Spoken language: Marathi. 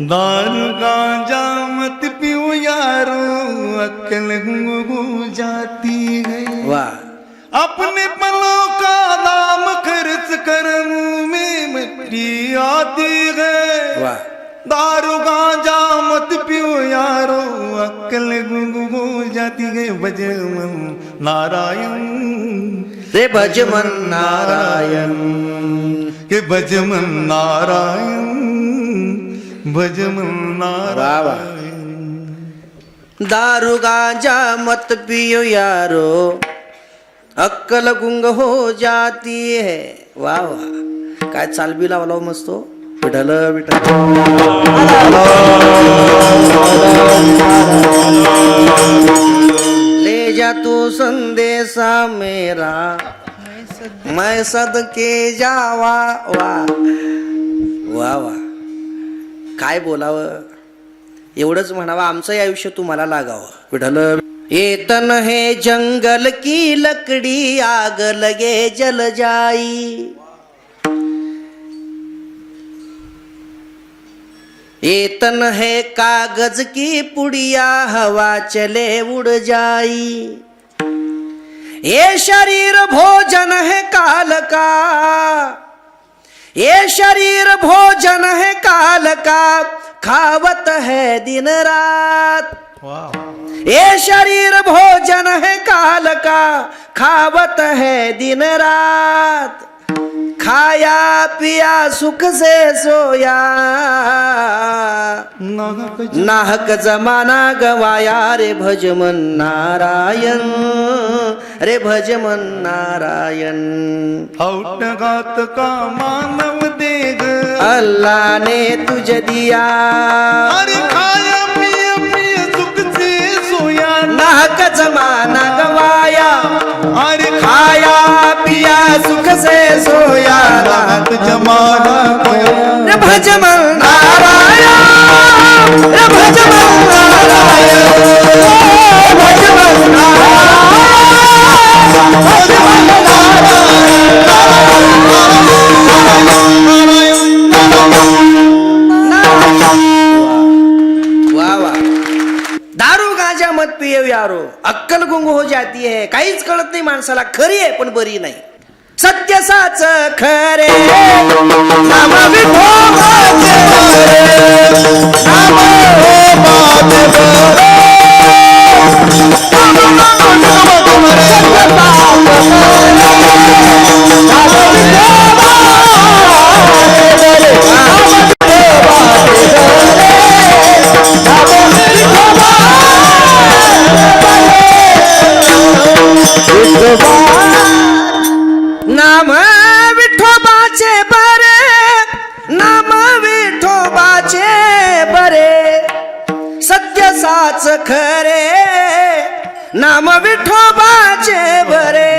दारू गांजा मत पियो यारो अक्ल हो जाती है। वा। अपने पलों का नाम खर्च कर मुंह में मिट्टी आती है। वा। दारू गांजा मत पियो यारो अक्ल हो जाती है। भजन नारायण। रे भजमन नारायण। के भजमन नारायण। वा. नारायण दारू गांजा मत पियो यारो. अक्कल गुंग हो जाती है. वा वा. काय चालबी लावला मस्त हो. विठल विठल ले जा तू संदेशा मेरा. मैं सदके जावा वा वा वा. काय बोलावं? एवढंच म्हणावं आमचंही आयुष्य तुम्हाला लागावं. विठल येतन हे जंगल की लकडी आग लगे जल जाई. येतन है कागज की पुड़िया हवा चले उड़ जाई. ये शरीर भोजन है काल का ये शरीर भोजन है काल का खावत है दिन रात। ये शरीर भोजन है काल का खावत है दिन रात। खाया पिया सुख से सोया। नाहक जमाना गवाया रे भजमन नारायण रे भजमन नारायण। औटगात का मानव देग अल्लाह ने तुझे दिया। अरे खाया पिया पिया सुख से सोया। नाहक जमाना गवाया। अरे खाया पिया सुख से सोया। रात जमाना रे भजमन नारायण रे भजमन नारायण राजा मत पिये यारो. अक्कल गुंग हो जाती है. काहीच कळत नाही माणसाला. खरी आहे पण बरी नाही. सत्य साच खरे. सत्य खरे नाम विठोबाचे बरे.